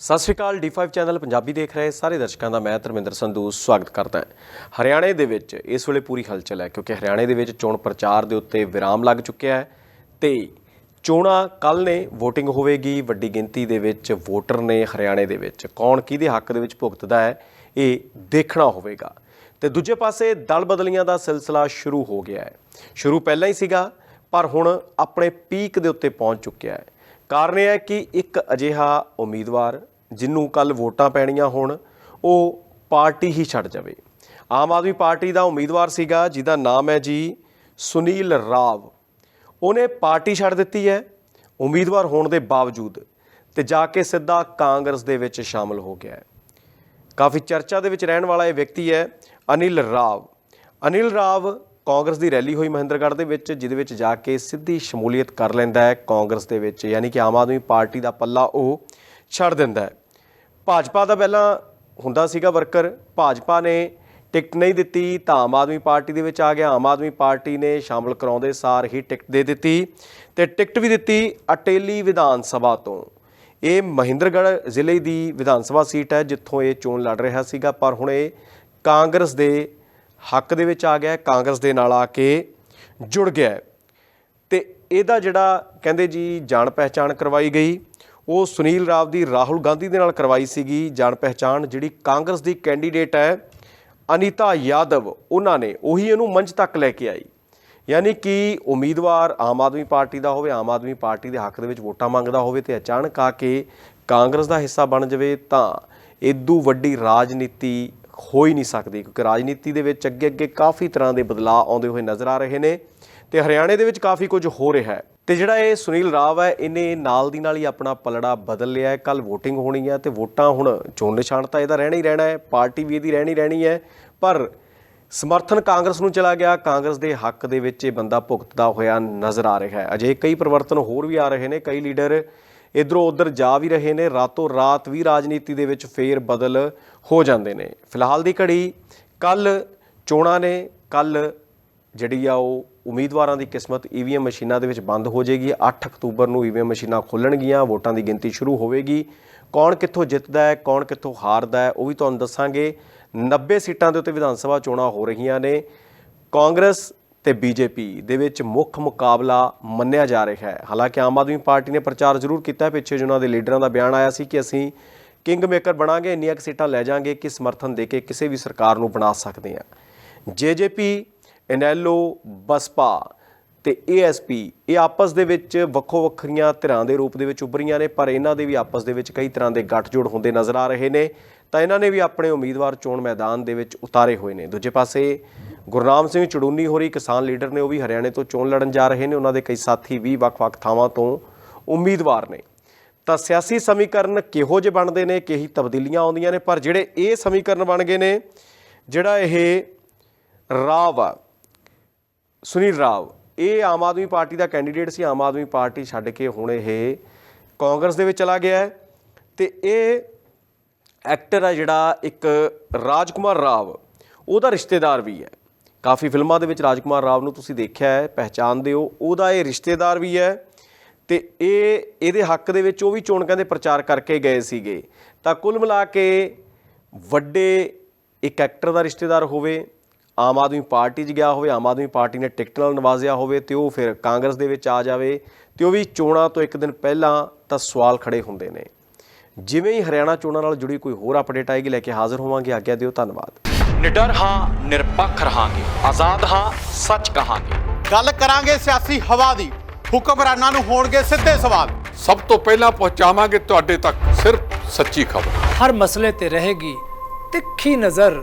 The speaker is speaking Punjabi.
ਸਤਿ ਸ਼੍ਰੀ ਅਕਾਲ D5 ਚੈਨਲ ਪੰਜਾਬੀ ਦੇਖ ਰਹੇ ਸਾਰੇ ਦਰਸ਼ਕਾਂ ਦਾ, ਮੈਂ ਧਰਮਿੰਦਰ ਸੰਧੂ, ਸਵਾਗਤ ਕਰਦਾ ਹਾਂ। ਹਰਿਆਣੇ ਦੇ ਵਿੱਚ ਇਸ ਵੇਲੇ ਪੂਰੀ ਹਲਚਲ ਹੈ, ਕਿਉਂਕਿ ਹਰਿਆਣੇ ਦੇ ਵਿੱਚ ਚੋਣ ਪ੍ਰਚਾਰ ਦੇ ਉੱਤੇ ਵਿਰਾਮ ਲੱਗ ਚੁੱਕਿਆ ਹੈ ਤੇ ਚੋਣਾਂ ਕੱਲ ਨੇ, VOTING ਹੋਵੇਗੀ, ਵੱਡੀ ਗਿਣਤੀ ਦੇ ਵਿੱਚ ਵੋਟਰ ਨੇ ਹਰਿਆਣੇ ਦੇ ਵਿੱਚ। ਕੌਣ ਕਿਹਦੇ ਹੱਕ ਦੇ ਵਿੱਚ ਭੁਗਤਦਾ ਹੈ, ਇਹ ਦੇਖਣਾ ਹੋਵੇਗਾ। ਤੇ ਦੂਜੇ ਪਾਸੇ ਦਲ ਬਦਲੀਆਂ ਦਾ ਸਿਲਸਿਲਾ ਸ਼ੁਰੂ ਹੋ ਗਿਆ ਹੈ। ਸ਼ੁਰੂ ਪਹਿਲਾਂ ਹੀ ਸੀਗਾ, ਪਰ ਹੁਣ ਆਪਣੇ ਪੀਕ ਦੇ ਉੱਤੇ ਪਹੁੰਚ ਚੁੱਕਿਆ ਹੈ। ਕਾਰਨ ਇਹ ਹੈ ਕਿ ਇੱਕ ਅਜਿਹਾ ਉਮੀਦਵਾਰ ਜਿਹਨੂੰ ਕੱਲ ਵੋਟਾਂ ਪੈਣੀਆਂ ਹੋਣ, ਉਹ ਪਾਰਟੀ ਹੀ ਛੱਡ ਜਾਵੇ। ਆਮ ਆਦਮੀ ਪਾਰਟੀ ਦਾ ਉਮੀਦਵਾਰ ਸੀਗਾ, ਜਿਹਦਾ ਨਾਮ ਹੈ ਜੀ ਸੁਨੀਲ ਰਾਵ। ਉਹਨੇ ਪਾਰਟੀ ਛੱਡ ਦਿੱਤੀ ਹੈ, ਉਮੀਦਵਾਰ ਹੋਣ ਦੇ ਬਾਵਜੂਦ, ਤੇ ਜਾ ਕੇ ਸਿੱਧਾ ਕਾਂਗਰਸ ਦੇ ਵਿੱਚ ਸ਼ਾਮਲ ਹੋ ਗਿਆ ਹੈ। ਕਾਫੀ ਚਰਚਾ ਦੇ ਵਿੱਚ ਰਹਿਣ ਵਾਲਾ ਇਹ ਵਿਅਕਤੀ ਹੈ ਅਨਿਲ ਰਾਵ। ਅਨਿਲ ਰਾਵ ਕਾਂਗਰਸ ਦੀ ਰੈਲੀ ਹੋਈ ਮਹਿੰਦਰਗੜ੍ਹ ਦੇ ਵਿੱਚ, ਜਿਹਦੇ ਵਿੱਚ ਜਾ ਕੇ ਸਿੱਧੀ ਸ਼ਮੂਲੀਅਤ ਕਰ ਲੈਂਦਾ ਹੈ ਕਾਂਗਰਸ ਦੇ ਵਿੱਚ। ਯਾਨੀ ਕਿ ਆਮ ਆਦਮੀ ਪਾਰਟੀ ਦਾ ਪੱਲਾ ਉਹ ਛੱਡ ਦਿੰਦਾ ਹੈ। ਭਾਜਪਾ ਦਾ ਪਹਿਲਾਂ ਹੁੰਦਾ ਸੀਗਾ ਵਰਕਰ, ਭਾਜਪਾ ਨੇ ਟਿਕਟ ਨਹੀਂ ਦਿੱਤੀ, ਤਾਂ ਆਮ ਆਦਮੀ ਪਾਰਟੀ ਦੇ ਵਿੱਚ ਆ ਗਿਆ। ਆਮ ਆਦਮੀ ਪਾਰਟੀ ਨੇ ਸ਼ਾਮਲ ਕਰਾਉਂਦੇ ਸਾਰ ਹੀ ਟਿਕਟ ਦੇ ਦਿੱਤੀ ਤੇ ਟਿਕਟ ਵੀ ਦਿੱਤੀ ਅਟੇਲੀ ਵਿਧਾਨ ਸਭਾ ਤੋਂ। ਇਹ ਮਹਿੰਦਰਗੜ੍ਹ ਜ਼ਿਲ੍ਹੇ ਦੀ ਵਿਧਾਨ ਸਭਾ ਸੀਟ ਹੈ, ਜਿੱਥੋਂ ਇਹ ਚੋਣ ਲੜ ਰਿਹਾ ਸੀਗਾ, ਪਰ ਹੁਣ ਇਹ ਕਾਂਗਰਸ ਦੇ ਹੱਕ ਦੇ ਵਿੱਚ ਆ ਗਿਆ ਕਾਂਗਰਸ ਦੇ ਨਾਲ ਆ ਕੇ ਜੁੜ ਗਿਆ ਹੈ। ਤੇ ਇਹਦਾ ਜਿਹੜਾ ਕਹਿੰਦੇ ਜੀ ਜਾਣ ਪਹਿਚਾਣ ਕਰਵਾਈ ਗਈ ਉਹ ਸੁਨੀਲ ਰਾਵ ਦੀ ਰਾਹੁਲ ਗਾਂਧੀ ਦੇ ਨਾਲ ਕਰਵਾਈ ਸੀਗੀ ਜਾਣ ਪਹਿਚਾਣ, ਜਿਹੜੀ ਕਾਂਗਰਸ ਦੀ ਕੈਂਡੀਡੇਟ ਹੈ ਅਨੀਤਾ ਯਾਦਵ, ਉਹਨਾਂ ਨੇ ਉਹੀ ਇਹਨੂੰ ਮੰਚ ਤੱਕ ਲੈ ਕੇ ਆਈ। ਯਾਨੀ ਕਿ ਉਮੀਦਵਾਰ ਆਮ ਆਦਮੀ ਪਾਰਟੀ ਦਾ ਹੋਵੇ, ਆਮ ਆਦਮੀ ਪਾਰਟੀ ਦੇ ਹੱਕ ਦੇ ਵਿੱਚ ਵੋਟਾਂ ਮੰਗਦਾ ਹੋਵੇ ਤੇ ਅਚਾਨਕ ਆ ਕੇ ਕਾਂਗਰਸ ਦਾ ਹਿੱਸਾ ਬਣ ਜਾਵੇ ਤਾਂ ਇਦੋਂ ਵੱਡੀ ਰਾਜਨੀਤੀ ਹੋ ਹੀ ਨਹੀਂ ਸਕਦੀ, ਕਿਉਂਕਿ ਰਾਜਨੀਤੀ ਦੇ ਵਿੱਚ ਅੱਗੇ ਅੱਗੇ ਕਾਫੀ ਤਰ੍ਹਾਂ ਦੇ ਬਦਲਾਅ ਆਉਂਦੇ ਹੋਏ ਨਜ਼ਰ ਆ ਰਹੇ ਨੇ। ਤੇ ਹਰਿਆਣੇ ਦੇ ਵਿੱਚ ਕਾਫੀ ਕੁਝ ਹੋ ਰਿਹਾ ਹੈ। ਤੇ ਜਿਹੜਾ ਇਹ ਸੁਨੀਲ ਰਾਵ ਹੈ, ਇਹਨੇ ਨਾਲ ਦੀ ਨਾਲ ਹੀ ਆਪਣਾ ਪਲੜਾ ਬਦਲ ਲਿਆ ਹੈ। ਕੱਲ VOTING ਹੋਣੀ ਹੈ ਤੇ ਵੋਟਾਂ ਹੁਣ ਚੋਣ ਨਿਸ਼ਾਨ ਤਾਂ ਇਹਦਾ ਰਹਿਣਾ ਹੀ ਰਹਿਣਾ ਹੈ। ਪਾਰਟੀ ਵੀ ਇਹਦੀ ਰਹਿਣੀ ਰਹਿਣੀ ਹੈ। ਪਰ ਸਮਰਥਨ ਕਾਂਗਰਸ ਨੂੰ ਚਲਾ ਗਿਆ। ਕਾਂਗਰਸ ਦੇ ਹੱਕ ਦੇ ਵਿੱਚ ਇਹ ਬੰਦਾ ਭੁਗਤਦਾ ਹੋਇਆ ਨਜ਼ਰ ਆ ਰਿਹਾ ਹੈ। ਅਜੇ ਕਈ ਪਰਿਵਰਤਨ ਹੋਰ ਵੀ ਆ ਰਹੇ ਨੇ। ਕਈ ਲੀਡਰ ਇਧਰੋਂ ਉਧਰ ਜਾ ਵੀ ਰਹੇ ਨੇ। ਰਾਤੋਂ ਰਾਤ ਵੀ ਰਾਜਨੀਤੀ ਦੇ ਵਿੱਚ ਫੇਰ ਬਦਲ ਹੋ ਜਾਂਦੇ ਨੇ। ਫਿਲਹਾਲ ਦੀ ਘੜੀ ਕੱਲ ਚੋਣਾਂ ਨੇ। ਕੱਲ ਜਿਹੜੀ ਆ ਉਹ ਉਮੀਦਵਾਰਾਂ ਦੀ ਕਿਸਮਤ ਈਵੀਐਮ ਮਸ਼ੀਨਾਂ ਦੇ ਵਿੱਚ ਬੰਦ ਹੋ ਜਾਏਗੀ। 8 ਅਕਤੂਬਰ ਨੂੰ ਈਵੀਐਮ ਮਸ਼ੀਨਾਂ ਖੁੱਲਣਗੀਆਂ, ਵੋਟਾਂ ਦੀ ਗਿਣਤੀ ਸ਼ੁਰੂ ਹੋਵੇਗੀ। ਕੌਣ ਕਿੱਥੋਂ ਜਿੱਤਦਾ ਹੈ, ਕੌਣ ਕਿੱਥੋਂ ਹਾਰਦਾ ਹੈ, ਉਹ ਵੀ ਤੁਹਾਨੂੰ ਦੱਸਾਂਗੇ। 90 ਸੀਟਾਂ ਦੇ ਉੱਤੇ ਵਿਧਾਨ ਸਭਾ ਚੋਣਾਂ ਹੋ ਰਹੀਆਂ ਨੇ। ਕਾਂਗਰਸ ਤੇ ਬੀਜੇਪੀ ਦੇ ਵਿੱਚ ਮੁੱਖ ਮੁਕਾਬਲਾ ਮੰਨਿਆ ਜਾ ਰਿਹਾ ਹੈ। ਹਾਲਾਂਕਿ ਆਮ ਆਦਮੀ ਪਾਰਟੀ ਨੇ ਪ੍ਰਚਾਰ ਜ਼ਰੂਰ ਕੀਤਾ ਹੈ। ਪਿੱਛੇ ਜਿਹਨਾਂ ਦੇ ਲੀਡਰਾਂ ਦਾ ਬਿਆਨ ਆਇਆ ਸੀ ਕਿ ਅਸੀਂ ਕਿੰਗ ਮੇਕਰ ਬਣਾਂਗੇ, ਇੰਨੀਆਂ ਕੁ ਸੀਟਾਂ ਲੈ ਜਾਾਂਗੇ ਕਿ ਸਮਰਥਨ ਦੇ ਕੇ ਕਿਸੇ ਵੀ ਸਰਕਾਰ ਨੂੰ ਬਣਾ ਸਕਦੇ ਹਾਂ। ਜੇਜੇਪੀ ਇਨੈਲੋ ਬਸਪਾ ਤੇ ਏਐਸਪੀ ਇਹ ਆਪਸ ਦੇ ਵਿੱਚ ਵੱਖੋ ਵੱਖਰੀਆਂ ਧਿਰਾਂ ਦੇ ਰੂਪ ਦੇ ਵਿੱਚ ਉੱਭਰੀਆਂ ਨੇ, ਪਰ ਇਹਨਾਂ ਦੇ ਵੀ ਆਪਸ ਦੇ ਵਿੱਚ ਕਈ ਤਰ੍ਹਾਂ ਦੇ ਗੱਠਜੋੜ ਹੁੰਦੇ ਨਜ਼ਰ ਆ ਰਹੇ ਨੇ। ਤਾਂ ਇਹਨਾਂ ਨੇ ਵੀ ਆਪਣੇ ਉਮੀਦਵਾਰ ਚੋਣ ਮੈਦਾਨ ਦੇ ਵਿੱਚ ਉਤਾਰੇ ਹੋਏ ਨੇ। ਦੂਜੇ ਪਾਸੇ, ਗੁਰਨਾਮ ਸਿੰਘ ਚੜੂਨੀ ਹੋਰੀ, ਕਿਸਾਨ ਲੀਡਰ ਨੇ, ਉਹ ਵੀ ਹਰਿਆਣੇ ਤੋਂ ਚੋਣ ਲੜਨ ਜਾ ਰਹੇ ਨੇ। ਉਹਨਾਂ ਦੇ ਕਈ ਸਾਥੀ ਵੀ ਵੱਖ-ਵੱਖ ਥਾਵਾਂ ਤੋਂ ਉਮੀਦਵਾਰ ਨੇ। ਤਾਂ ਸਿਆਸੀ ਸਮੀਕਰਨ ਕਿਹੋ ਜਿਹੇ ਬਣਦੇ ਨੇ, ਕਿਹੀ ਤਬਦੀਲੀਆਂ ਆਉਂਦੀਆਂ ਨੇ, ਪਰ ਜਿਹੜੇ ਇਹ ਸਮੀਕਰਨ ਬਣ ਗਏ ਨੇ, ਜਿਹੜਾ ਇਹ ਰਾਵ ਆ ਸੁਨੀਲ ਰਾਵ, ਇਹ ਆਮ ਆਦਮੀ ਪਾਰਟੀ ਦਾ ਕੈਂਡੀਡੇਟ ਸੀ, ਆਮ ਆਦਮੀ ਪਾਰਟੀ ਛੱਡ ਕੇ ਹੁਣ ਇਹ ਕਾਂਗਰਸ ਦੇ ਵਿੱਚ ਚਲਾ ਗਿਆ ਹੈ। ਤੇ ਇਹ ਐਕਟਰ ਹੈ ਜਿਹੜਾ ਇੱਕ ਰਾਜਕੁਮਾਰ ਰਾਵ, ਉਹਦਾ ਰਿਸ਼ਤੇਦਾਰ ਵੀ ਹੈ। ਕਾਫੀ ਫਿਲਮਾਂ ਦੇ ਵਿੱਚ ਰਾਜਕੁਮਾਰ ਰਾਵ ਨੂੰ ਤੁਸੀਂ ਦੇਖਿਆ ਹੈ ਪਹਿਚਾਨਦੇ ਹੋ ਉਹਦਾ ਇਹ ਰਿਸ਼ਤੇਦਾਰ ਵੀ ਹੈ। ਤੇ ਇਹ, ਇਹਦੇ ਹੱਕ ਦੇ ਵਿੱਚ ਉਹ ਵੀ ਚੋਣ ਕਹਿੰਦੇ ਪ੍ਰਚਾਰ ਕਰਕੇ ਗਏ ਸੀਗੇ। ਤਾਂ ਕੁੱਲ ਮਿਲਾ ਕੇ ਵੱਡੇ ਇੱਕ ਐਕਟਰ ਦਾ ਰਿਸ਼ਤੇਦਾਰ ਹੋਵੇ ਆਮ ਆਦਮੀ ਪਾਰਟੀ 'ਚ ਗਿਆ ਹੋਵੇ ਆਮ ਆਦਮੀ ਪਾਰਟੀ ਨੇ ਟਿਕਟ ਨਾਲ ਨਵਾਜ਼ਿਆ ਹੋਵੇ ਤੇ ਉਹ ਫਿਰ ਕਾਂਗਰਸ ਦੇ ਵਿੱਚ ਆ ਜਾਵੇ ਤੇ ਉਹ ਵੀ ਚੋਣਾਂ ਤੋਂ ਇੱਕ ਦਿਨ ਪਹਿਲਾਂ ਤਾਂ ਸਵਾਲ ਖੜੇ ਹੁੰਦੇ ਨੇ। ਜਿਵੇਂ ਹੀ ਹਰਿਆਣਾ ਚੋਣਾਂ ਨਾਲ ਜੁੜੀ ਕੋਈ ਹੋਰ ਅਪਡੇਟ ਆਏਗੀ ਲੈ ਕੇ ਹਾਜ਼ਰ ਹੋਵਾਂਗੇ। ਆਗਿਆ ਦਿਓ ਧੰਨਵਾਦ। ਨਿਡਰ ਹਾਂ ਨਿਰਪੱਖ ਰਹਾਂਗੇ। ਆਜ਼ਾਦ ਹਾਂ ਸੱਚ ਕਹਾਂਗੇ। ਗੱਲ ਕਰਾਂਗੇ ਸਿਆਸੀ ਹਵਾ ਦੀ। ਹੁਕਮਰਾਨਾਂ ਨੂੰ ਹੋਣਗੇ ਸਿੱਧੇ ਸਵਾਲ। ਸਭ ਤੋਂ ਪਹਿਲਾਂ ਪਹੁੰਚਾਵਾਂਗੇ ਤੁਹਾਡੇ ਤੱਕ ਸਿਰਫ ਸੱਚੀ ਖਬਰ। ਹਰ ਮਸਲੇ ਤੇ ਰਹੇਗੀ ਤਿੱਖੀ ਨਜ਼ਰ।